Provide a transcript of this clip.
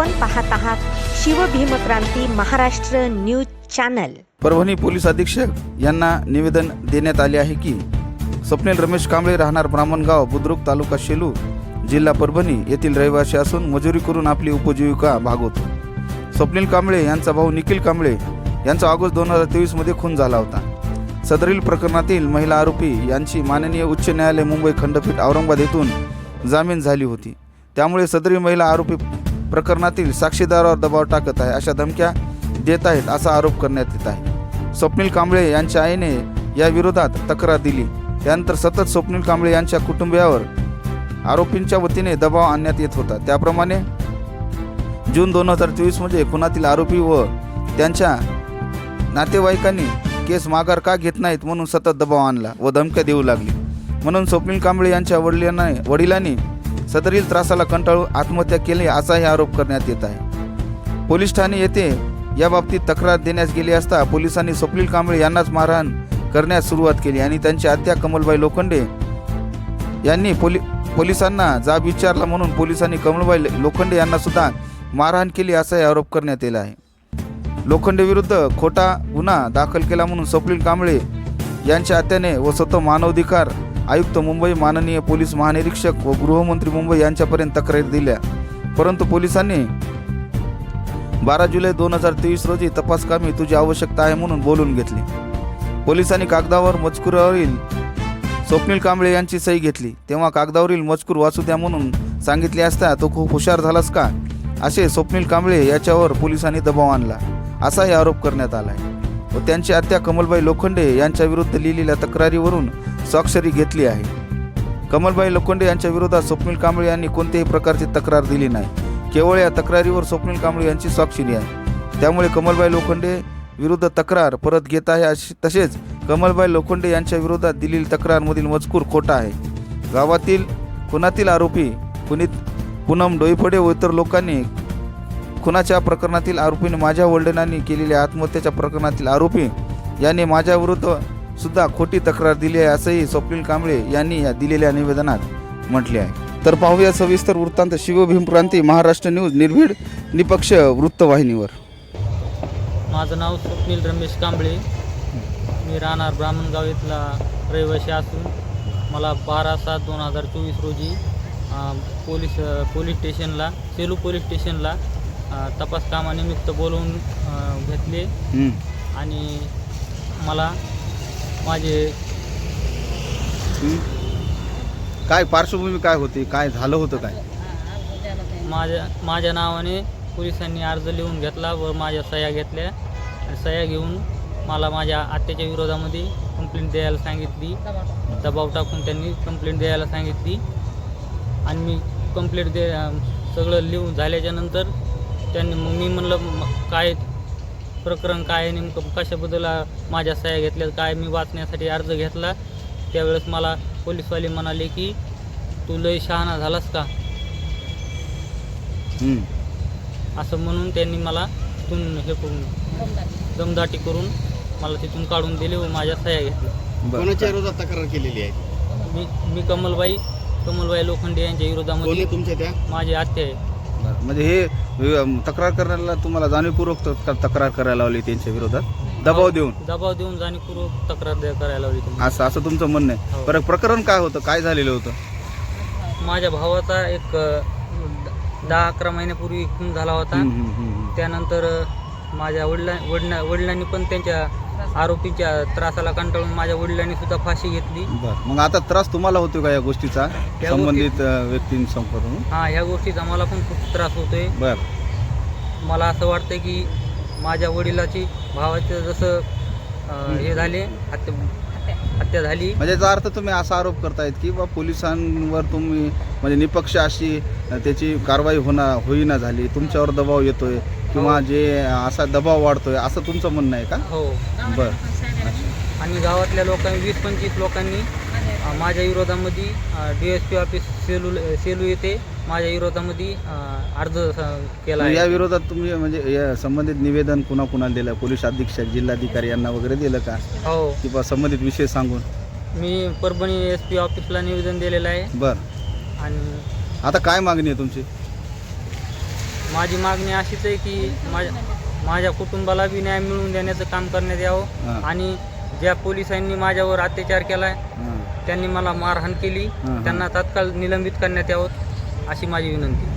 आपण पाहत आहात Shivbhimkranti Maharashtra news channel. Parbhani police अधीक्षक यांना निवेदन देण्यात आले आहे की स्वप्नील रमेश कांबळे राहणार ब्राह्मणगाव बुद्रुक तालुका शेलू जिल्हा परभणी येथील रहिवासी असून मजुरी करून आपली उपजीविका भागवतो. स्वप्नील कांबळे यांचा भाऊ निखिल कांबळे यांचा ऑगस्ट दोन हजार तेवीसमध्ये खून झाला होता. सदरील प्रकरणातील महिला आरोपी यांची माननीय उच्च न्यायालय मुंबई खंडपीठ औरंगाबाद येथून जामीन झाली होती. त्यामुळे सदरील महिला आरोपी प्रकरणातील साक्षीदारावर दबाव टाकत आहे अशा धमक्या देत आहेत असा आरोप करण्यात येत आहे. स्वप्नील कांबळे यांच्या आईने या विरोधात तक्रार दिली. त्यानंतर सतत स्वप्नील कांबळे यांच्या कुटुंबियावर आरोपींच्या वतीने दबाव आणण्यात येत होता. त्याप्रमाणे जून दोन हजार चोवीसमध्ये खुनातील आरोपी व त्यांच्या नातेवाईकांनी केस माघार का घेत नाहीत म्हणून सतत दबाव आणला व धमक्या देऊ लागली. म्हणून स्वप्नील कांबळे यांच्या वडिलांना वडिलांनी सदरील त्रासाला कंटाळून आत्महत्या केली असाही आरोप करण्यात येत आहे. पोलीस ठाणे येथे याबाबतीत तक्रार देण्यास गेली असता पोलिसांनी स्वप्नील कांबळे यांनाच मारहाण करण्यास सुरुवात केली आणि त्यांची आत्या कमलबाई लोखंडे यांनी पोलि पोलिसांना जाब विचारला म्हणून पोलिसांनी कमलबाई लोखंडे यांना सुद्धा मारहाण केली असाही आरोप करण्यात येला आहे. लोखंडेविरुद्ध खोटा गुन्हा दाखल केला म्हणून स्वप्नील कांबळे यांच्या आत्याने व स्वतः मानवाधिकार आयुक्त मुंबई माननीय पोलीस महानिरीक्षक व गृहमंत्री मुंबई यांच्यापर्यंत तक्रारी दिल्या. परंतु पोलिसांनी बारा जुलै दोन हजार तेवीस रोजी तपासकामी तुझी आवश्यकता आहे म्हणून बोलून घेतली. पोलिसांनी कागदावर मजकुरावरील स्वप्नील कांबळे यांची सही घेतली. तेव्हा कागदावरील मजकूर वाचू द्या म्हणून सांगितले असता तो खूप हुशार झालास का? असे स्वप्नील कांबळे याच्यावर पोलिसांनी दबाव आणला. असाही आरोप करण्यात आला आहे व त्यांची आत्या कमलबाई लोखंडे यांच्याविरुद्ध लिहिलेल्या तक्रारीवरून स्वाक्षरी घेतली आहे. कमलबाई लोखंडे यांच्या विरोधात स्वप्नील कांबळे यांनी कोणत्याही प्रकारची तक्रार दिली नाही. केवळ या तक्रारीवर स्वप्नील कांबळे यांची स्वाक्षरी आहे. त्यामुळे कमलबाई लोखंडे विरुद्ध तक्रार परत घेत आहे अशी तसेच कमलबाई लोखंडे यांच्या विरोधात दिलेली तक्रारमधील मजकूर खोटा आहे. गावातील खुनातील आरोपी पुनीत पूनम डोईफडे व इतर लोकांनी खुनाच्या प्रकरणातील आरोपीने माझ्या वडिलांनी केलेल्या आत्महत्येच्या प्रकरणातील आरोपी यांनी माझ्याविरुद्ध सुद्धा खोटी तक्रार दिली आहे असंही स्वप्नील कांबळे यांनी या दिलेल्या निवेदनात म्हटले आहे. तर पाहूया सविस्तर वृत्तांत शिवभीमक्रांती महाराष्ट्र न्यूज निर्भीड निपक्ष वृत्तवाहिनीवर. माझं नाव स्वप्नील रमेश कांबळे. मी राहणार ब्राह्मणगाव इथला रहिवासी असून मला बारा सात दोन हजार चोवीस रोजी पोलीस पोलीस स्टेशनला सेलू पोलीस स्टेशनला तपास कामानिमित्त बोलवून घेतले. आणि मला माझे हं. काय पार्श्वभूमी काय होती? काय झालं होतं काय? माझ्या माझ्या नावाने पोलिसांनी अर्ज लिहून घेतला व माझ्या सह्या घेतल्या. आणि सह्या घेऊन मला माझ्या आत्याच्या विरोधामध्ये कंप्लेंट द्यायला सांगितली. दबाव टाकून त्यांनी कंप्लेंट द्यायला सांगितली. आणि मी कंप्लेंट दे सगळं लिहून झाल्याच्यानंतर त्यांनी मग मी म्हणलं म- काय प्रकरण काय आहे नेमकं कशाबद्दल माझ्या सह्या घेतल्या काय मी वाचण्यासाठी अर्ज घेतला त्यावेळेस मला पोलीसवाले म्हणाले की तू लय शहाणा झालास का? हं. असं म्हणून त्यांनी मला तिथून हे करून दमदाटी करून मला तिथून काढून दिले व माझ्या सह्या घेतल्या. कोणाच्या विरोधात तक्रार केलेली आहे? मी मी कमलबाई कमलबाई लोखंडे यांच्या विरोधामध्ये तुमच्या त्या? माझी आत्या आहे बरं. म्हणजे हे अं, तक्रार करायला तुम्हाला जाणीवपूर्वक तक- तक्रार करायला लावली त्यांच्या विरोधात? दबाव देऊन? दबाव देऊन जाणीवपूर्वक तक्रार द्या- करायला लावली तुम्ही. असं असं तुमचं म्हणणं आहे. हो. बरं प्रकरण काय होतं? काय झालेलं होतं? माझ्या भावाचा एक अ, द- दहा अकरा महिन्यापूर्वी खून झाला होता. त्यानंतर अ, माझ्या वडिला वडिला वडिलांनी पण त्यांच्या आरोपीच्या त्रासाला कंटाळून माझ्या वडिलांनी सुद्धा फाशी घेतली. बरं मग आता त्रास तुम्हाला होतो का या गोष्टीचा? गोष्टी- संबंधित अं, व्यक्तींसंपर्क हा ह्या गोष्टीचा मला पण खूप त्रास होतोय. बर. मला असं वाटतं की माझ्या वडिलाची भावाचं जसं अं, हे झाले हत्या हत्या झाली. म्हणजे याचा अर्थ तुम्ही असा आरोप करतायत की बा पोलिसांवर तुम्ही म्हणजे निपक्ष अशी अं, त्याची कारवाई होणार होईना झाली तुमच्यावर दबाव येतोय. किंवा. जे असा दबाव वाढतोय असं तुमचं म्हणणं आहे का? हो. बर. आणि गावातल्या लोकांनी वीस पंचवीस लोकांनी अं, माझ्या विरोधामध्ये D S P office Selu Selu येथे माझ्या विरोधामध्ये अं, अर्ज स- केला या आहे विरोधात तुम्ही म्हणजे या संबंधित निवेदन कुणा कुणाला दिलं? पोलीस अधीक्षक जिल्हाधिकारी यांना वगैरे दिलं का? हो. किंवा संबंधित विषय सांगून? मी परभणी एस पी ऑफिसला निवेदन दिलेलं आहे. बर. आणि आता काय मागणी आहे तुमची? माझी मागणी अशीच आहे की माझ्या माझ्या कुटुंबाला बी न्याय मिळवून देण्याचं काम करण्यात. यावं आणि ज्या पोलिसांनी माझ्यावर अत्याचार केलाय. त्यांनी मला मारहाण केली. त्यांना तात्काळ निलंबित करण्यात यावं अशी माझी विनंती